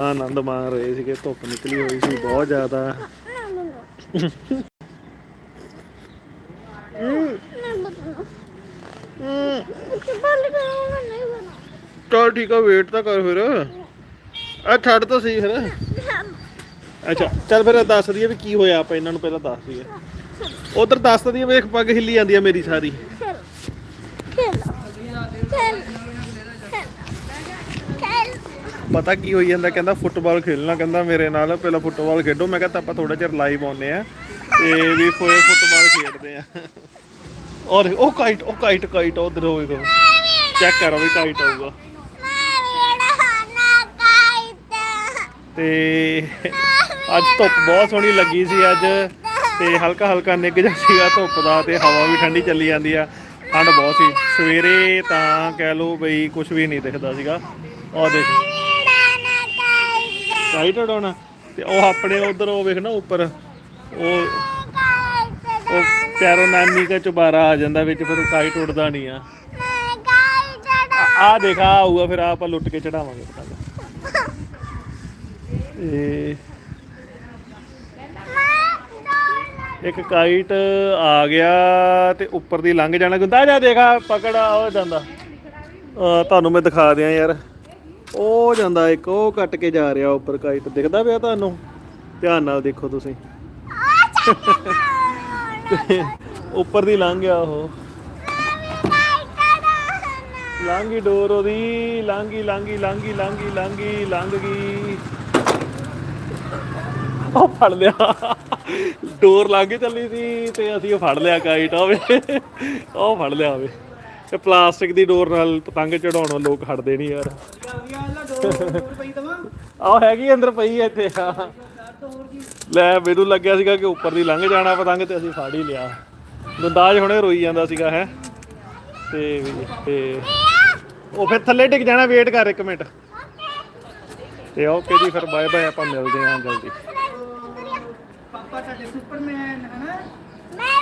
ਆਨੰਦ ਮਾਣ ਰਹੇ ਸੀਗੇ ਧੁੱਪ ਨਿਕਲੀ ਹੋਈ ਸੀ ਬਹੁਤ ਜ਼ਿਆਦਾ। ਚਲ ਠੀਕ ਆ ਵੇਟ ਤਾਂ ਕਰ ਫਿਰ। ਆ ਛੱਡ ਤਾਂ ਸਹੀ ਫਿਰ। ਅੱਛਾ ਚੱਲ ਫਿਰ ਦੱਸ ਦਈਏ ਵੀ ਕੀ ਹੋਇਆ ਆਪਾਂ ਇਹਨਾਂ ਨੂੰ ਪਹਿਲਾਂ ਦੱਸ ਦਈਏ। ਉਧਰ ਦੱਸ ਦਈਏ ਵੇਖ ਪੱਗ ਹਿੱਲੀ ਜਾਂਦੀ ਆ ਮੇਰੀ ਸਾਰੀ। ਪਤਾ ਕੀ ਹੋਈ ਜਾਂਦਾ, ਕਹਿੰਦਾ ਫੁੱਟਬਾਲ ਖੇਲਣਾ, ਕਹਿੰਦਾ ਮੇਰੇ ਨਾਲ ਪਹਿਲਾਂ ਫੁੱਟਬਾਲ ਖੇਡੋ। ਮੈਂ ਕਹਿੰਦਾ ਆਪਾਂ ਥੋੜਾ ਚਿਰ ਲਾਈਵ ਆਉਨੇ ਆ ਤੇ ਵੀ ਫੋਏ ਫੁੱਟਬਾਲ ਖੇਡਦੇ ਆ ਔਰ ਉਹ ਕਾਈਟ ਉਹ ਕਾਈਟ ਕਾਈਟ ਉਧਰ ਹੋਵੇਗਾ ਚੈੱਕ ਕਰੋ ਵੀ ਕਾਈਟ ਆਊਗਾ। ਤੇ ਅੱਜ ਧੁੱਪ ਬਹੁਤ ਸੋਹਣੀ ਲੱਗੀ ਸੀ ਅੱਜ, ਤੇ ਹਲਕਾ ਹਲਕਾ ਨਿੱਘ ਜਿਹਾ ਸੀਗਾ ਧੁੱਪ ਦਾ ਤੇ ਹਵਾ ਵੀ ਠੰਡੀ ਚੱਲੀ ਜਾਂਦੀ ਆ। ਠੰਡ ਬਹੁਤ ਸੀ। ਸਵੇਰੇ ਤਾਂ ਕਹਿ ਲਓ ਬਈ ਕੁਝ ਵੀ ਨਹੀਂ ਦਿਖਦਾ ਸੀਗਾ। ਔਰ ਦੇਖ। ਕਾਈਟ ਉਡਾਉਣਾ ਤੇ ਉਹ ਆਪਣੇ ਉਧਰ, ਉਹ ਵੇਖ ਨਾ ਉੱਪਰ, ਉਹ ਉਹ ਪਿਆਰੋ ਨਾਨੀ ਦਾ ਚੁਬਾਰਾ ਆ ਜਾਂਦਾ ਵਿੱਚ, ਫਿਰ ਉਹ ਕਾਈਟ ਉੱਡਦਾ ਨਹੀਂ ਆ। ਆ ਦੇਖਾ ਆਊਗਾ, ਫਿਰ ਆਹ ਆਪਾਂ ਲੁੱਟ ਕੇ ਚੜਾਵਾਂਗੇ ਪਤੰਗ। ਤੇ ਇੱਕ ਕਾਈਟ ਆ ਗਿਆ ਤੇ ਉੱਪਰ ਦੀ ਲੰਘ ਜਾਣਾ ਗੁੰਦਾ ਜਾ ਦੇਖਾ ਪਕੜ ਆ ਜਾਂਦਾ। ਅਹ ਤੁਹਾਨੂੰ ਮੈਂ ਦਿਖਾ ਦਿਆਂ ਯਾਰ। ਉਹ ਜਾਂਦਾ ਇੱਕ, ਉਹ ਕੱਟ ਕੇ ਜਾ ਰਿਹਾ ਉੱਪਰ ਕਾਈਟ। ਦਿਖਦਾ ਪਿਆ ਤੁਹਾਨੂੰ? ਧਿਆਨ ਨਾਲ ਦੇਖੋ ਤੁਸੀਂ। ਉੱਪਰ ਦੀ ਲੰਘ ਗਿਆ ਉਹ। ਲੰਘੀ ਡੋਰ ਉਹਦੀ। ਲੰਘੀ ਲੰਘੀ ਲੰਘੀ ਲੰਘੀ ਲੰਘੀ ਲੰਘ ਗਈ। ਉਹ ਫੜ ਲਿਆ। ਡੋਰ ਲਾਗੇ ਚੱਲੀ ਸੀ ਤੇ ਅਸੀਂ ਉਹ ਫੜ ਲਿਆ ਕਾਈਟ ਹੋਵੇ ਉਹ ਫੜ ਲਿਆ ਹੋਵੇ ਤੇ ਪਲਾਸਟਿਕ ਦੀ ਡੋਰ ਨਾਲ ਪਤੰਗ ਚੜਾਉਣੋਂ ਲੋਕ ਹਟਦੇ ਨਹੀਂ ਯਾਰ। ਆਹ ਹੈਗੀ ਅੰਦਰ ਪਈ ਐ ਇੱਥੇ ਆ ਲੈ ਮੈਨੂੰ ਲੱਗਿਆ ਸੀਗਾ ਕਿ ਉੱਪਰ ਦੀ ਲੰਘ ਜਾਣਾ ਪਤੰਗ ਤੇ ਅਸੀਂ ਫੜ ਹੀ ਲਿਆ। ਗੰਦਾਜ ਹੁਣੇ ਰੋਈ ਜਾਂਦਾ ਸੀਗਾ ਹੈ। ਤੇ ਵੀ- ਤੇ ਉਹ ਫਿਰ ਥੱਲੇ ਡਿੱਗ ਜਾਣਾ ਵੇਟ ਕਰ ਇੱਕ ਮਿੰਟ। ਤੇ ਓਕੇ ਜੀ ਫਿਰ ਬਾਏ ਬਾਏ ਆਪਾਂ ਮਿਲਦੇ ਹਾਂ ਜਲਦੀ। ਪਾਪਾ ਤੁਹਾਡੇ ਸੁਪਰਮੈਨ ਹਨਾ? ਮੈਂ